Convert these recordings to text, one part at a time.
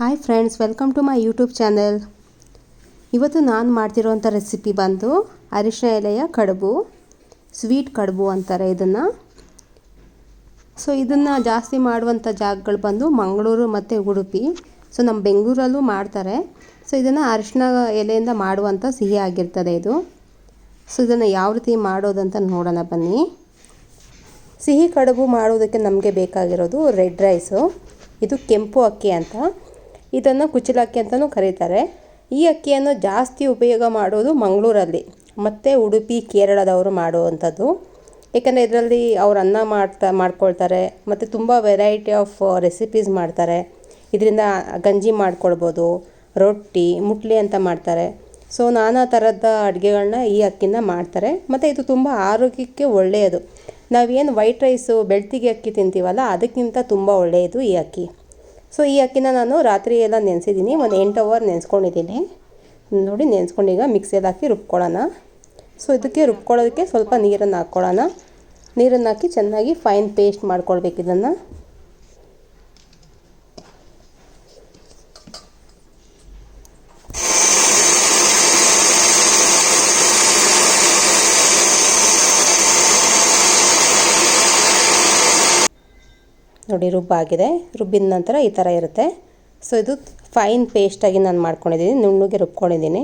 Hi friends welcome to my YouTube channel ಇವತ್ತು ನಾನು ಮಾಡ್ತಿರೋಂಥ recipe ಬಂದು ಅರಿಶಿನ ಎಲೆಯ ಕಡುಬು ಸ್ವೀಟ್ ಕಡುಬು ಅಂತಾರೆ ಇದನ್ನು. ಸೊ ಇದನ್ನು ಜಾಸ್ತಿ ಮಾಡುವಂಥ ಜಾಗಗಳು ಬಂದು ಮಂಗಳೂರು ಮತ್ತು ಉಡುಪಿ. ಸೊ ನಮ್ಮ ಬೆಂಗಳೂರಲ್ಲೂ ಮಾಡ್ತಾರೆ. ಸೊ ಇದನ್ನು ಅರಿಶಿನ ಎಲೆಯಿಂದ ಮಾಡುವಂಥ ಸಿಹಿ ಆಗಿರ್ತದೆ ಇದು. ಸೊ ಇದನ್ನು ಯಾವ ರೀತಿ ಮಾಡೋದಂತ ನೋಡೋಣ ಬನ್ನಿ. ಸಿಹಿ ಕಡುಬು ಮಾಡೋದಕ್ಕೆ ನಮಗೆ ಬೇಕಾಗಿರೋದು ರೆಡ್ ರೈಸು. ಇದು ಕೆಂಪು ಅಕ್ಕಿ ಅಂತ. ಇದನ್ನು ಕುಚ್ಚಲಕ್ಕಿ ಅಂತಲೂ ಕರೀತಾರೆ. ಈ ಅಕ್ಕಿಯನ್ನು ಜಾಸ್ತಿ ಉಪಯೋಗ ಮಾಡೋದು ಮಂಗಳೂರಲ್ಲಿ, ಮತ್ತು ಉಡುಪಿ, ಕೇರಳದವರು ಮಾಡುವಂಥದ್ದು. ಏಕೆಂದರೆ ಇದರಲ್ಲಿ ಅವ್ರು ಅನ್ನ ಮಾಡ್ತಾ, ಮಾಡ್ಕೊಳ್ತಾರೆ, ಮತ್ತು ತುಂಬ ವೆರೈಟಿ ಆಫ್ ರೆಸಿಪೀಸ್ ಮಾಡ್ತಾರೆ. ಇದರಿಂದ ಗಂಜಿ ಮಾಡ್ಕೊಳ್ಬೋದು, ರೊಟ್ಟಿ, ಮುಟ್ಲಿ ಅಂತ ಮಾಡ್ತಾರೆ. ಸೊ ನಾನಾ ಥರದ ಅಡುಗೆಗಳನ್ನ ಈ ಅಕ್ಕಿನ ಮಾಡ್ತಾರೆ. ಮತ್ತು ಇದು ತುಂಬ ಆರೋಗ್ಯಕ್ಕೆ ಒಳ್ಳೆಯದು. ನಾವೇನು ವೈಟ್ ರೈಸು ಬೆಳ್ತಿಗೆ ಅಕ್ಕಿ ತಿಂತೀವಲ್ಲ, ಅದಕ್ಕಿಂತ ತುಂಬ ಒಳ್ಳೆಯದು ಈ ಅಕ್ಕಿ. ಸೊ ಈ ಅಕ್ಕಿನ ನಾನು ರಾತ್ರಿ ಎಲ್ಲ ನೆನೆಸಿದ್ದೀನಿ. ಒಂದು ಎಂಟು ಅವರ್ ನೆನೆಸ್ಕೊಂಡಿದ್ದೀನಿ. ನೋಡಿ, ನೆನೆಸ್ಕೊಂಡು ಈಗ ಮಿಕ್ಸಿಯಲ್ಲಿ ಹಾಕಿ ರುಬ್ಕೊಳ್ಳೋಣ. ಸೊ ಇದಕ್ಕೆ ರುಬ್ಕೊಳ್ಳೋದಕ್ಕೆ ಸ್ವಲ್ಪ ನೀರನ್ನು ಹಾಕ್ಕೊಳ್ಳೋಣ. ನೀರನ್ನು ಹಾಕಿ ಚೆನ್ನಾಗಿ ಫೈನ್ ಪೇಸ್ಟ್ ಮಾಡ್ಕೊಳ್ಬೇಕು ಇದನ್ನು. ನೋಡಿ ರುಬ್ಬಾಗಿದೆ ರುಬ್ಬಿದ ನಂತರ ಈ ಥರ ಇರುತ್ತೆ. ಸೊ ಇದು ಫೈನ್ ಪೇಸ್ಟಾಗಿ ನಾನು ಮಾಡ್ಕೊಂಡಿದ್ದೀನಿ. ನುಣ್ಣಗೆ ರುಬ್ಕೊಂಡಿದ್ದೀನಿ.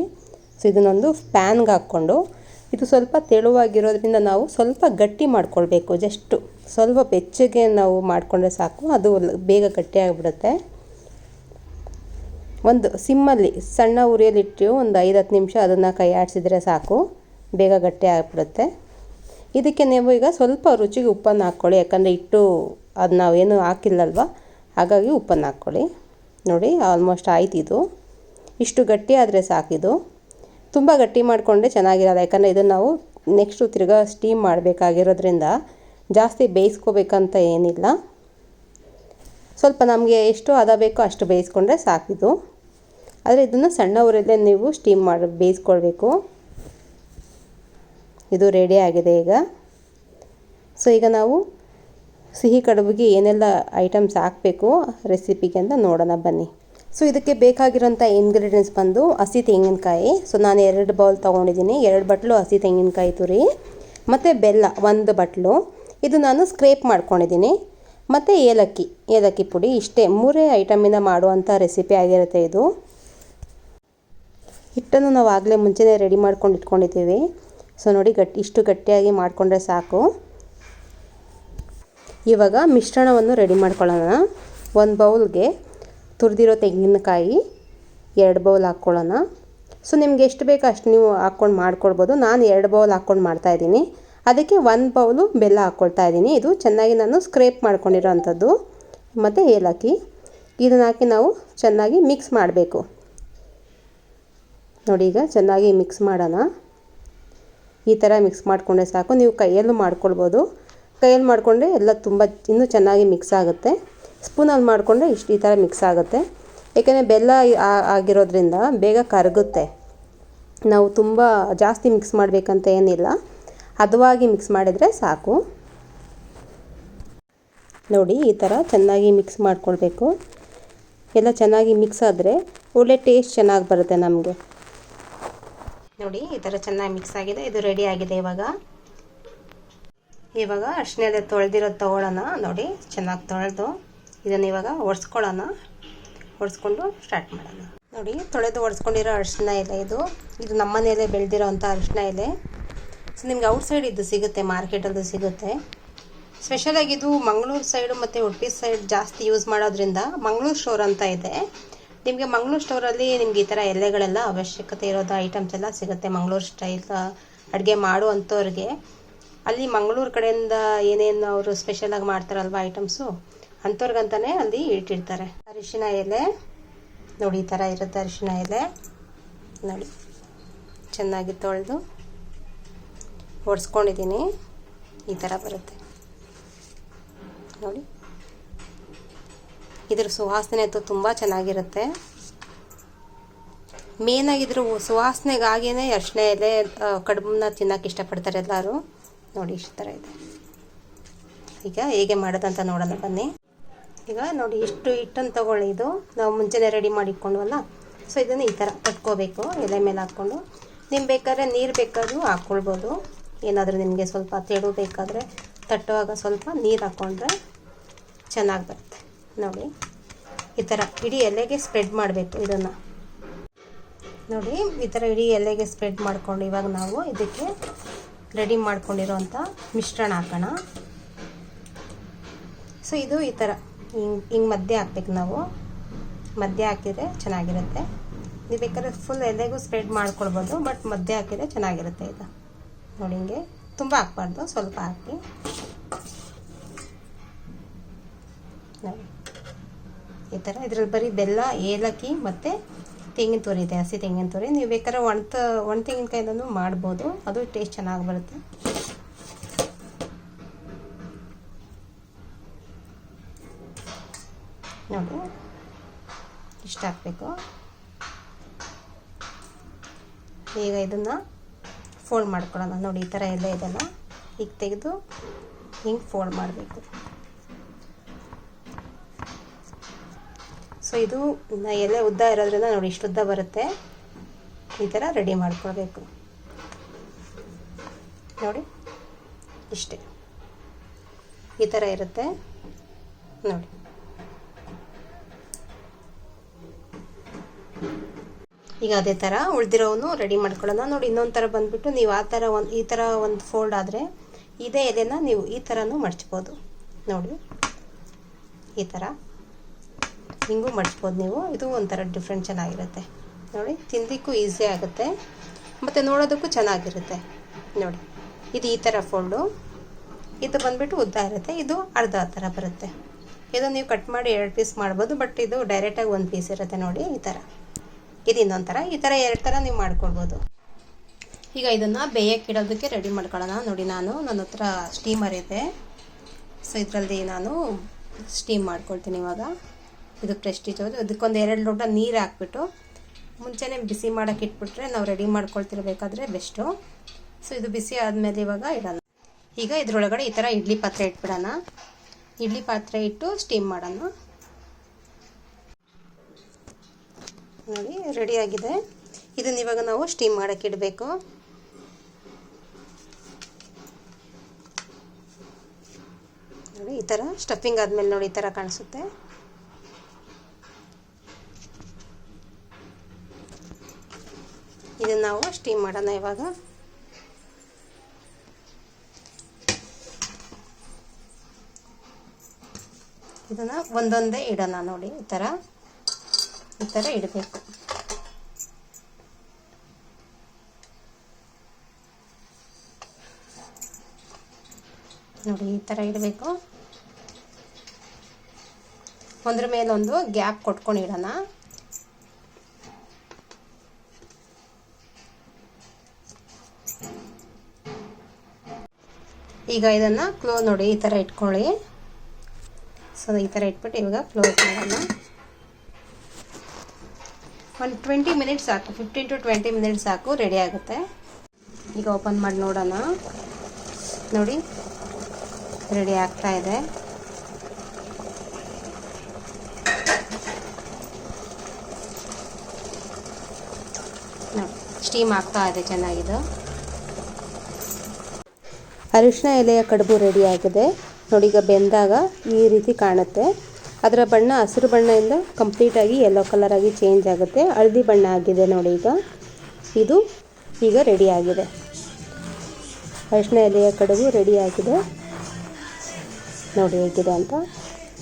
ಸೊ ಇದನ್ನೊಂದು ಪ್ಯಾನ್ಗೆ ಹಾಕ್ಕೊಂಡು, ಇದು ಸ್ವಲ್ಪ ತೆಳುವಾಗಿರೋದ್ರಿಂದ ನಾವು ಸ್ವಲ್ಪ ಗಟ್ಟಿ ಮಾಡ್ಕೊಳ್ಬೇಕು. ಜಸ್ಟು ಸ್ವಲ್ಪ ಬೆಚ್ಚಗೆ ನಾವು ಮಾಡಿಕೊಂಡ್ರೆ ಸಾಕು. ಅದು ಬೇಗ ಗಟ್ಟಿಯಾಗಿಬಿಡುತ್ತೆ ಒಂದು ಸಿಮ್ಮಲ್ಲಿ, ಸಣ್ಣ ಉರಿಯಲ್ಲಿಟ್ಟು ಒಂದು ಐದು ಹತ್ತು ನಿಮಿಷ ಅದನ್ನು ಕೈ ಆಡಿಸಿದ್ರೆ ಸಾಕು. ಬೇಗ ಗಟ್ಟಿ ಆಗಿಬಿಡುತ್ತೆ. ಇದಕ್ಕೆ ನೀವು ಈಗ ಸ್ವಲ್ಪ ರುಚಿಗೆ ಉಪ್ಪನ್ನು ಹಾಕ್ಕೊಳ್ಳಿ. ಯಾಕಂದರೆ ಇಟ್ಟು ಅದು ನಾವೇನು ಹಾಕಿಲ್ಲಲ್ವ? ಹಾಗಾಗಿ ಉಪ್ಪನ್ನು ಹಾಕ್ಕೊಳ್ಳಿ. ನೋಡಿ ಆಲ್ಮೋಸ್ಟ್ ಆಯ್ತು ಇದು. ಇಷ್ಟು ಗಟ್ಟಿ ಆದರೆ ಸಾಕಿದು ತುಂಬ ಗಟ್ಟಿ ಮಾಡಿಕೊಂಡ್ರೆ ಚೆನ್ನಾಗಿರಲ್ಲ. ಯಾಕಂದರೆ ಇದನ್ನು ನಾವು ನೆಕ್ಸ್ಟು ತಿರ್ಗಾ ಸ್ಟೀಮ್ ಮಾಡಬೇಕಾಗಿರೋದ್ರಿಂದ ಜಾಸ್ತಿ ಬೇಯಿಸ್ಕೋಬೇಕಂತ ಏನಿಲ್ಲ. ಸ್ವಲ್ಪ ನಮಗೆ ಎಷ್ಟು ಹದ ಬೇಕೋ ಅಷ್ಟು ಬೇಯಿಸ್ಕೊಂಡ್ರೆ ಸಾಕಿದು ಆದರೆ ಇದನ್ನು ಸಣ್ಣ ಊರಲ್ಲೇ ನೀವು ಸ್ಟೀಮ್ ಮಾಡಿ, ಬೇಯಿಸ್ಕೊಳ್ಬೇಕು. ಇದು ರೆಡಿ ಆಗಿದೆ ಈಗ. ಸೊ ಈಗ ನಾವು ಸಿಹಿ ಕಡುಬಿಗೆ ಏನೆಲ್ಲ ಐಟಮ್ಸ್ ಹಾಕಬೇಕು ರೆಸಿಪಿಗೆ ಅಂತ ನೋಡೋಣ ಬನ್ನಿ. ಸೊ, ಇದಕ್ಕೆ ಬೇಕಾಗಿರೋಂಥ ಇಂಗ್ರೀಡಿಯೆಂಟ್ಸ್ ಬಂದು ಹಸಿ ತೆಂಗಿನಕಾಯಿ. ಸೊ, ನಾನು ಎರಡು ಬೌಲ್ ತೊಗೊಂಡಿದ್ದೀನಿ. ಎರಡು ಬಟ್ಲು ಹಸಿ ತೆಂಗಿನಕಾಯಿ ತುರಿ, ಮತ್ತು ಬೆಲ್ಲ ಒಂದು ಬಟ್ಲು. ಇದು ನಾನು ಸ್ಕ್ರೇಪ್ ಮಾಡ್ಕೊಂಡಿದ್ದೀನಿ. ಮತ್ತು ಏಲಕ್ಕಿ ಏಲಕ್ಕಿ ಪುಡಿ ಇಷ್ಟೇ. ಮೂರೇ ಐಟಮಿಂದ ಮಾಡುವಂಥ ರೆಸಿಪಿ ಆಗಿರುತ್ತೆ ಇದು. ಹಿಟ್ಟನ್ನು ನಾವು ಆಗಲೇ ಮುಂಚೆನೇ ರೆಡಿ ಮಾಡ್ಕೊಂಡು ಇಟ್ಕೊಂಡಿದ್ದೀವಿ. ಸೊ, ನೋಡಿ ಗಟ್ಟಿ, ಇಷ್ಟು ಗಟ್ಟಿಯಾಗಿ ಮಾಡಿಕೊಂಡ್ರೆ ಸಾಕು. ಇವಾಗ ಮಿಶ್ರಣವನ್ನು ರೆಡಿ ಮಾಡ್ಕೊಳ್ಳೋಣ. ಒಂದು ಬೌಲ್ಗೆ ತುರಿದಿರೋ ತೆಂಗಿನಕಾಯಿ ಎರಡು ಬೌಲ್ ಹಾಕ್ಕೊಳ್ಳೋಣ. ಸೊ ನಿಮ್ಗೆ ಎಷ್ಟು ಬೇಕೋ ಅಷ್ಟು ನೀವು ಹಾಕ್ಕೊಂಡು ಮಾಡ್ಕೊಳ್ಬೋದು. ನಾನು ಎರಡು ಬೌಲ್ ಹಾಕ್ಕೊಂಡು ಮಾಡ್ತಾಯಿದ್ದೀನಿ ಅದಕ್ಕೆ ಒಂದು ಬೌಲು ಬೆಲ್ಲ ಹಾಕ್ಕೊಳ್ತಾ ಇದ್ದೀನಿ. ಇದು ಚೆನ್ನಾಗಿ ನಾನು ಸ್ಕ್ರೇಪ್ ಮಾಡ್ಕೊಂಡಿರೋ ಅಂಥದ್ದು ಮತ್ತು ಏಲಕ್ಕಿ. ಇದನ್ನ ಹಾಕಿ ನಾವು ಚೆನ್ನಾಗಿ ಮಿಕ್ಸ್ ಮಾಡಬೇಕು. ನೋಡಿ ಈಗ ಚೆನ್ನಾಗಿ ಮಿಕ್ಸ್ ಮಾಡೋಣ. ಈ ಥರ ಮಿಕ್ಸ್ ಮಾಡಿಕೊಂಡ್ರೆ ಸಾಕು. ನೀವು ಕೈಯಲ್ಲೂ ಮಾಡ್ಕೊಳ್ಬೋದು. ಕೈಯಲ್ಲಿ ಮಾಡಿಕೊಂಡ್ರೆ ಎಲ್ಲ ತುಂಬ ಇನ್ನೂ ಚೆನ್ನಾಗಿ ಮಿಕ್ಸ್ ಆಗುತ್ತೆ. ಸ್ಪೂನಲ್ಲಿ ಮಾಡಿಕೊಂಡ್ರೆ ಇಷ್ಟು ಈ ಥರ ಮಿಕ್ಸ್ ಆಗುತ್ತೆ. ಏಕೆಂದರೆ ಬೆಲ್ಲ ಆಗಿರೋದ್ರಿಂದ ಬೇಗ ಕರಗುತ್ತೆ. ನಾವು ತುಂಬ ಜಾಸ್ತಿ ಮಿಕ್ಸ್ ಮಾಡಬೇಕಂತ ಏನಿಲ್ಲ. ಹದವಾಗಿ ಮಿಕ್ಸ್ ಮಾಡಿದರೆ ಸಾಕು. ನೋಡಿ, ಈ ಥರ ಚೆನ್ನಾಗಿ ಮಿಕ್ಸ್ ಮಾಡಿಕೊಳ್ಬೇಕು. ಎಲ್ಲ ಚೆನ್ನಾಗಿ ಮಿಕ್ಸ್ ಆದರೆ ಒಳ್ಳೆ ಟೇಸ್ಟ್ ಚೆನ್ನಾಗಿ ಬರುತ್ತೆ ನಮಗೆ. ನೋಡಿ, ಈ ಥರ ಚೆನ್ನಾಗಿ ಮಿಕ್ಸ್ ಆಗಿದೆ. ಇದು ರೆಡಿ ಆಗಿದೆ ಇವಾಗ. ಇವಾಗ ಅರ್ಶಿನ ತೊಳೆದಿರೋದು ತೊಗೊಳ್ಳೋಣ. ನೋಡಿ, ಚೆನ್ನಾಗಿ ತೊಳೆದು ಇದನ್ನು ಇವಾಗ ಒರೆಸ್ಕೊಳ್ಳೋಣ. ಒರೆಸ್ಕೊಂಡು ಸ್ಟಾರ್ಟ್ ಮಾಡೋಣ. ನೋಡಿ, ತೊಳೆದು ಒರೆಸ್ಕೊಂಡಿರೋ ಅರಿಶಿನ ಎಲೆ ಇದು. ಇದು ನಮ್ಮ ಮನೆಯಲ್ಲೇ ಬೆಳೆದಿರೋ ಅಂಥ ಅರಿಶಿನ ಎಲೆ. ಸೊ ನಿಮ್ಗೆ ಔಟ್ ಸೈಡ್ ಇದು ಸಿಗುತ್ತೆ ಮಾರ್ಕೆಟಲ್ಲೂ ಸಿಗುತ್ತೆ. ಸ್ಪೆಷಲಾಗಿ ಇದು ಮಂಗಳೂರು ಸೈಡು ಮತ್ತು ಉಡುಪಿ ಸೈಡ್ ಜಾಸ್ತಿ ಯೂಸ್ ಮಾಡೋದ್ರಿಂದ ಮಂಗಳೂರು ಸ್ಟೋರ್ ಅಂತ ಇದೆ. ನಿಮಗೆ ಮಂಗಳೂರು ಸ್ಟೋರಲ್ಲಿ ನಿಮ್ಗೆ ಈ ಥರ ಎಲೆಗಳೆಲ್ಲ ಅವಶ್ಯಕತೆ ಇರೋದು ಐಟಮ್ಸ್ ಎಲ್ಲ ಸಿಗುತ್ತೆ. ಮಂಗಳೂರು ಸ್ಟೈಲ್ ಅಡುಗೆ ಮಾಡುವಂಥವ್ರಿಗೆ. ಅಲ್ಲಿ ಮಂಗಳೂರು ಕಡೆಯಿಂದ ಏನೇನು ಅವರು ಸ್ಪೆಷಲಾಗಿ ಮಾಡ್ತಾರಲ್ವ ಐಟಮ್ಸು ಅಂಥವ್ರಿಗಂತಾನೆ ಅಲ್ಲಿ ಇಟ್ಟಿರ್ತಾರೆ. ಅರಿಶಿನ ಎಲೆ, ನೋಡಿ ಈ ಥರ ಇರುತ್ತೆ ಅರಿಶಿನ ಎಲೆ. ನೋಡಿ, ಚೆನ್ನಾಗಿ ತೊಳೆದು ಒಡ್ಸ್ಕೊಂಡಿದ್ದೀನಿ. ಈ ಥರ ಬರುತ್ತೆ. ನೋಡಿ, ಇದ್ರ ಸುವಾಸನೆ ಅಂತೂ ತುಂಬ ಚೆನ್ನಾಗಿರುತ್ತೆ. ಮೇನಾಗಿದ್ರು ಸುವಾಸನೆಗಾಗಿಯೇ ಅರಿಶಿನ ಎಲೆ ಕಡುಬನ್ನ ತಿನ್ನೋಕೆ ಇಷ್ಟಪಡ್ತಾರೆ ಎಲ್ಲರೂ. ನೋಡಿ ಇಷ್ಟು ಥರ ಇದೆ. ಈಗ ಹೇಗೆ ಮಾಡೋದಂತ ನೋಡೋಣ, ಬನ್ನಿ. ಈಗ ನೋಡಿ ಇಷ್ಟು ಹಿಟ್ಟನ್ನು ತಗೊಳ್ಳಿ ಇದು. ನಾವು ಮುಂಚೆನೇ ರೆಡಿ ಮಾಡಿಟ್ಕೊಂಡ್ವಲ್ಲ ಸೊ ಇದನ್ನು ಈ ಥರ ತಟ್ಕೋಬೇಕು ಎಲೆ ಮೇಲೆ ಹಾಕ್ಕೊಂಡು. ನಿಮ್ಗೆ ಬೇಕಾದ್ರೆ ನೀರು ಬೇಕಾದರೂ ಹಾಕ್ಕೊಳ್ಬೋದು. ಏನಾದರೂ ನಿಮಗೆ ಸ್ವಲ್ಪ ತೆಳು ಬೇಕಾದರೆ, ತಟ್ಟುವಾಗ ಸ್ವಲ್ಪ ನೀರು ಹಾಕ್ಕೊಂಡ್ರೆ ಚೆನ್ನಾಗಿ ಬರುತ್ತೆ. ನೋಡಿ, ಈ ಥರ ಇಡೀ ಎಲೆಗೆ ಸ್ಪ್ರೆಡ್ ಮಾಡಬೇಕು ಇದನ್ನು. ನೋಡಿ, ಈ ಥರ ಇಡೀ ಎಲೆಗೆ ಸ್ಪ್ರೆಡ್ ಮಾಡಿಕೊಂಡು ಇವಾಗ ನಾವು ಇದಕ್ಕೆ ರೆಡಿ ಮಾಡ್ಕೊಂಡಿರೋಂಥ ಮಿಶ್ರಣ ಹಾಕೋಣ. ಸೊ ಇದು ಈ ಥರ ಹಿಂಗೆ ಹಿಂಗೆ ಮಧ್ಯೆ ಹಾಕ್ಬೇಕು ನಾವು. ಮಧ್ಯೆ ಹಾಕಿದರೆ ಚೆನ್ನಾಗಿರುತ್ತೆ. ನೀವು ಬೇಕಾದ್ರೆ ಫುಲ್ ಎಲೆಗೂ ಸ್ಪ್ರೆಡ್ ಮಾಡ್ಕೊಳ್ಬೋದು ಬಟ್ ಮಧ್ಯೆ ಹಾಕಿದರೆ ಚೆನ್ನಾಗಿರುತ್ತೆ ಇದು. ನೋಡಿ ಹಿಂಗೆ. ತುಂಬ ಹಾಕ್ಬಾರ್ದು, ಸ್ವಲ್ಪ ಹಾಕಿ. ಈ ಥರ ಇದ್ರಲ್ಲಿ ಬರೀ ಬೆಲ್ಲ, ಏಲಕ್ಕಿ ಮತ್ತು ತೆಂಗಿನ ತುರಿ ಇದೆ, ಹಸಿ ತೆಂಗಿನ ತುರಿ. ನೀವು ಬೇಕಾದ್ರೆ ಒಣ ಒಣ ತೆಂಗಿನಕಾಯಿಂದನೂ ಮಾಡ್ಬೋದು. ಅದು ಟೇಸ್ಟ್ ಚೆನ್ನಾಗಿ ಬರುತ್ತೆ. ನೋಡಿ. ಇಷ್ಟ ಹಾಕಬೇಕು ಈಗ ಇದನ್ನು ಫೋಲ್ಡ್ ಮಾಡ್ಕೊಳ್ಳೋಣ. ನೋಡಿ, ಈ ಥರ ಎಲ್ಲ ಇದೆಲ್ಲ ಈಗ ತೆಗೆದು ಹಿಂಗೆ ಫೋಲ್ಡ್ ಮಾಡಬೇಕು. ಸೊ ಇದು ಎಲೆ ಉದ್ದ ಇರೋದ್ರಿಂದ ನೋಡಿ ಇಷ್ಟು ಉದ್ದ ಬರುತ್ತೆ. ಈ ಥರ ರೆಡಿ ಮಾಡ್ಕೊಳ್ಬೇಕು. ನೋಡಿ, ಇಷ್ಟೇ. ಈ ಥರ ಇರುತ್ತೆ. ನೋಡಿ. ಈಗ ಅದೇ ಥರ ಉಳಿದಿರೋನು ರೆಡಿ ಮಾಡ್ಕೊಳ್ಳೋಣ. ನೋಡಿ, ಇನ್ನೊಂದು ಥರ ಬಂದುಬಿಟ್ಟು ನೀವು ಆ ಥರ ಒಂದು, ಈ ಥರ ಒಂದು ಫೋಲ್ಡ್ ಆದರೆ ಇದೇ ಎಲೆನ ನೀವು ಈ ಥರನೂ ಮಡ್ಚ್ಬೋದು. ನೋಡಿ, ಈ ಥರ ಹಿಂಗೂ ಮಾಡಿಸ್ಬೋದು ನೀವು. ಇದು ಒಂಥರ ಡಿಫ್ರೆಂಟ್ ಚೆನ್ನಾಗಿರುತ್ತೆ. ನೋಡಿ, ತಿಂದಿಕ್ಕೂ ಈಸಿ ಆಗುತ್ತೆ. ಮತ್ತು ನೋಡೋದಕ್ಕೂ ಚೆನ್ನಾಗಿರುತ್ತೆ. ನೋಡಿ, ಇದು ಈ ಥರ ಫೋಲ್ಡು ಇದು ಬಂದುಬಿಟ್ಟು ಉದ್ದ ಇರುತ್ತೆ. ಇದು ಅರ್ಧ ಥರ ಬರುತ್ತೆ. ಇದು ನೀವು ಕಟ್ ಮಾಡಿ ಎರಡು ಪೀಸ್ ಮಾಡ್ಬೋದು ಬಟ್ ಇದು ಡೈರೆಕ್ಟಾಗಿ ಒಂದು ಪೀಸ್ ಇರುತ್ತೆ ನೋಡಿ ಈ ಥರ. ಇದು ಇನ್ನೊಂದು ಥರ. ಈ ಥರ ಎರಡು ಥರ ನೀವು ಮಾಡ್ಕೊಳ್ಬೋದು. ಈಗ ಇದನ್ನು ಬೇಯಕ್ಕೆ ಇಡೋದಕ್ಕೆ ರೆಡಿ ಮಾಡ್ಕೊಳ್ಳೋಣ. ನೋಡಿ, ನಾನು, ನನ್ನ ಹತ್ರ ಸ್ಟೀಮರ್ ಇದೆ. ಸೊ ಇದರಲ್ಲಿ ನಾನು ಸ್ಟೀಮ್ ಮಾಡ್ಕೊಳ್ತೀನಿ ಇವಾಗ. ಇದು ಪ್ರೆಸ್ಟೀಜ್ ಅದಕ್ಕೊಂದು ಎರಡು ಲೋಟ ನೀರು ಹಾಕ್ಬಿಟ್ಟು ಮುಂಚೆನೇ ಬಿಸಿ ಮಾಡೋಕೆ ಇಟ್ಬಿಟ್ರೆ ನಾವು ರೆಡಿ ಮಾಡ್ಕೊಳ್ತಿರ್ಬೇಕಾದ್ರೆ ಬೆಸ್ಟು ಸೊ ಇದು ಬಿಸಿ ಆದಮೇಲೆ ಇವಾಗ ಇಡೋಣ. ಈಗ ಇದರೊಳಗಡೆ ಈ ಥರ ಇಡ್ಲಿ ಪಾತ್ರೆ ಇಟ್ಬಿಡೋಣ. ಇಡ್ಲಿ ಪಾತ್ರೆ ಇಟ್ಟು ಸ್ಟೀಮ್ ಮಾಡೋಣ. ನೋಡಿ ರೆಡಿಯಾಗಿದೆ ಇದನ್ನ ಇವಾಗ ನಾವು ಸ್ಟೀಮ್ ಮಾಡೋಕ್ಕೆ ಇಡಬೇಕು. ನೋಡಿ, ಈ ಥರ ಸ್ಟಫಿಂಗ್ ಆದಮೇಲೆ ನೋಡಿ, ಈ ಥರ ಕಾಣಿಸುತ್ತೆ. ಇದನ್ನು ನಾವು ಸ್ಟೀಮ್ ಮಾಡೋಣ ಇವಾಗ. ಇದನ್ನು ಒಂದೊಂದೇ ಇಡೋಣ ನೋಡಿ, ಈ ಥರ ಈ ಥರ ಇಡಬೇಕು. ನೋಡಿ, ಈ ಥರ ಇಡಬೇಕು. ಒಂದ್ರ ಮೇಲೊಂದು ಗ್ಯಾಪ್ ಕೊಟ್ಕೊಂಡು ಇಡೋಣ. ಈಗ ಇದನ್ನು ಕ್ಲೋ ನೋಡಿ, ಈ ಥರ ಇಟ್ಕೊಳ್ಳಿ. ಸೊ ಈ ಥರ ಇಟ್ಬಿಟ್ಟು ಇವಾಗ ಕ್ಲೋಸ್ ಮಾಡೋಣ. ಒಂದು ಟ್ವೆಂಟಿ ಮಿನಿಟ್ಸ್ ಸಾಕು ಫಿಫ್ಟೀನ್ ಟು ಟ್ವೆಂಟಿ ಮಿನಿಟ್ಸ್ ಸಾಕು ರೆಡಿ ಆಗುತ್ತೆ. ಈಗ ಓಪನ್ ಮಾಡಿ ನೋಡೋಣ. ನೋಡಿ ರೆಡಿ ಆಗ್ತಾ ಇದೆ. ಸ್ಟೀಮ್ ಆಗ್ತಾ ಇದೆ ಚೆನ್ನಾಗಿದು ಅರಿಶಿನ ಎಲೆಯ ಕಡುಬು ರೆಡಿಯಾಗಿದೆ. ನೋಡಿ, ಈಗ ಬೆಂದಾಗ ಈ ರೀತಿ ಕಾಣುತ್ತೆ. ಅದರ ಬಣ್ಣ ಹಸಿರು ಬಣ್ಣದಿಂದ ಕಂಪ್ಲೀಟಾಗಿ ಯೆಲ್ಲೋ ಕಲರ್ ಆಗಿ ಚೇಂಜ್ ಆಗುತ್ತೆ. ಹಳದಿ ಬಣ್ಣ ಆಗಿದೆ ನೋಡಿ ಈಗ. ಇದು ಈಗ ರೆಡಿಯಾಗಿದೆ ಅರಿಶಿನ ಎಲೆಯ ಕಡುಬು ರೆಡಿಯಾಗಿದೆ ನೋಡಿ ಹೇಗಿದೆ ಅಂತ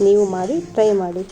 ನೀವು ಮಾಡಿ ಟ್ರೈ ಮಾಡಿ.